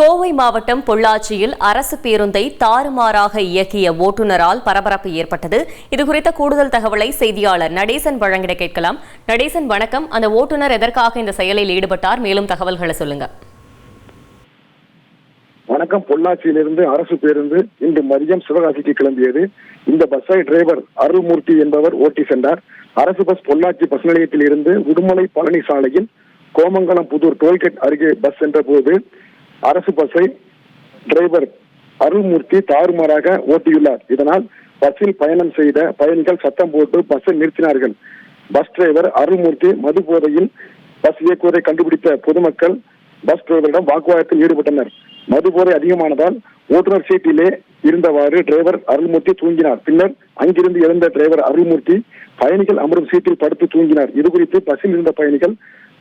கோவை மாவட்டம் பொள்ளாச்சியில் அரசு பேருந்தை தாறுமாறாக இயக்கிய ஓட்டுநரால் பரபரப்பு ஏற்பட்டது. இதுகுறித்த கூடுதல் தகவலை செய்தியாளர் நடேசன் வழங்கிட கேட்கலாம். நடேசன் வணக்கம். அந்த ஓட்டுநர் எதற்காக இந்த செயலில் ஈடுபட்டார்? மேலும் தகவல்களை சொல்லுங்க. வணக்கம். பொள்ளாச்சியிலிருந்து அரசு பேருந்து இன்று மதியம் சிவகாசிக்கு கிளம்பியது. இந்த பஸ்ஸை டிரைவர் அருள்மூர்த்தி என்பவர் ஓட்டி சென்றார். அரசு பஸ் பொள்ளாச்சி பஸ் நிலையத்தில் இருந்து உடுமலை பழனி சாலையில் கோமங்கலம் புதூர் டோல்கேட் அருகே பஸ் சென்ற போது அரசு பஸ்ஸை டிரைவர் அருள்மூர்த்தி தாறுமாறாக ஓட்டியுள்ளார். இதனால் பஸ்ஸில் பயணம் செய்த பயணிகள் சத்தம் போட்டு பஸ்ஸை நிறுத்தினார்கள். பஸ் டிரைவர் அருள்மூர்த்தி மது போதையில் பஸ் இயக்குவதை கண்டுபிடித்த பொதுமக்கள் பஸ் டிரைவரிடம் வாக்குவாதத்தில் ஈடுபட்டனர். மது போதை அதிகமானதால் ஓட்டுநர் சீட்டிலே இருந்தவாறு டிரைவர் அருள்மூர்த்தி தூங்கினார். பின்னர் அங்கிருந்து எழுந்த டிரைவர் அருள்மூர்த்தி பயணிகள் அமரும் சீட்டில் படுத்து தூங்கினார். இது குறித்து பஸ்ஸில் இருந்த பயணிகள்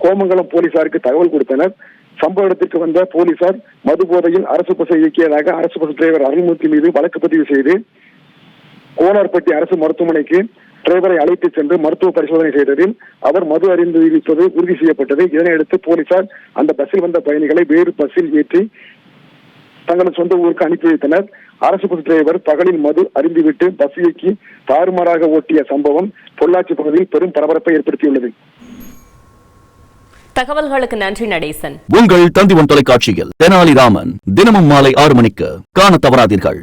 கோமங்கலம் போலீசாருக்கு தகவல் கொடுத்தனர். சம்பவ இடத்திற்கு வந்த போலீசார் மது போதையில் அரசு பஸ்ஸை இயக்கியதாக அரசு பஸ் டிரைவர் அருள்மூர்த்தி மீது வழக்கு பதிவு செய்து கோலார்பட்டி அரசு மருத்துவமனைக்கு டிரைவரை அழைத்துச் சென்று மருத்துவ பரிசோதனை செய்ததில் அவர் மது அறிந்து இருப்பது உறுதி செய்யப்பட்டது. இதனையடுத்து போலீசார் அந்த பஸ்ஸில் வந்த பயணிகளை வேறு பஸ்ஸில் ஏற்றி தங்களது சொந்த ஊருக்கு அனுப்பி வைத்தனர். அரசு பஸ் டிரைவர் பகலில் மது அறிந்துவிட்டு பஸ் இயக்கி தாறுமாறாக ஓட்டிய சம்பவம் பொள்ளாச்சி பகுதியில் பெரும் பரபரப்பை ஏற்படுத்தியுள்ளது. தகவல்களுக்கு நன்றி நடேசன். உங்கள் தந்திவன் தொலைக்காட்சியில் தெனாலிராமன் தினமும் மாலை ஆறு மணிக்கு காண தவறாதீர்கள்.